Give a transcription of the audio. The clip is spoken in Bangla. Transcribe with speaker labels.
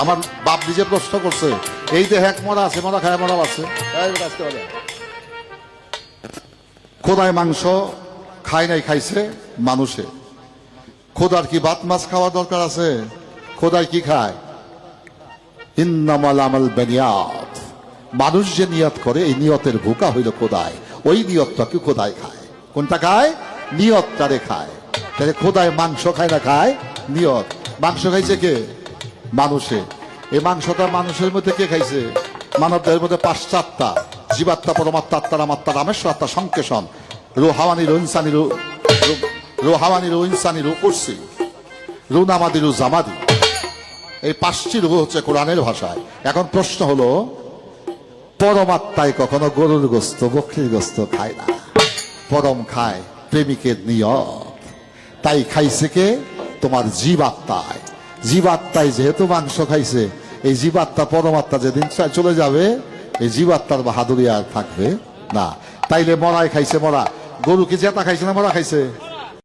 Speaker 1: আমার বাপ নিজে প্রশ্ন করছে। এই দেহে এক মরা আছে, মরা খায়, মরা আছে খোদায় মাংস খায় নাই, খাইছে মানুষে। খোদার কি বাত মাছ খাওয়া দরকার আছে? খোদায় কি খায়? ইন্নামাল আমাল বেনিয়াত। মানুষ যে নিয়ত করে, এই নিয়তের ভুকা হইল খোদায়। ওই নিয়তটাকে খোদায় খায়? কোনটা খায়? নিয়তটারে খায়। তাহলে খোদায় মাংস খায় না খায়? নিয়ত। মাংস খাইছে কে? মানুষে। এই মাংসটা মানুষের মধ্যে কে খাইছে? মানবদের মধ্যে পাশ্চাত্তা জীবাত্মা, পরমাত্মা আত্মা রামাত্মা রামেশ্বর আত্মা সংকেশন রোহাওয়ানি রোহিনসানি রোহাওয়ানি রোহিনসানি রূপর্সি রুনামাদি রু জামাদি। এই পাঁচটি রূপ হচ্ছে কোরআনের ভাষায়। এখন প্রশ্ন হলো, পরমাত্মায় কখনো গরুর গোস্ত, বকরির গোস্ত খায় না? পরম খায় প্রেমিকের নিয়ত। তাই খাইছে কে? তোমার জীবাত্মায়। জীবাত্মায় যেহেতু মাংস খাইছে, এই জীবাত্মা পরমাত্মা যেদিন চলে যাবে, এই জীবাত্মার বাহাদুরি আর থাকবে না। তাইলে মরায় খাইছে মরা। গরু কি জেতা খাইছে না মরা খাইছে?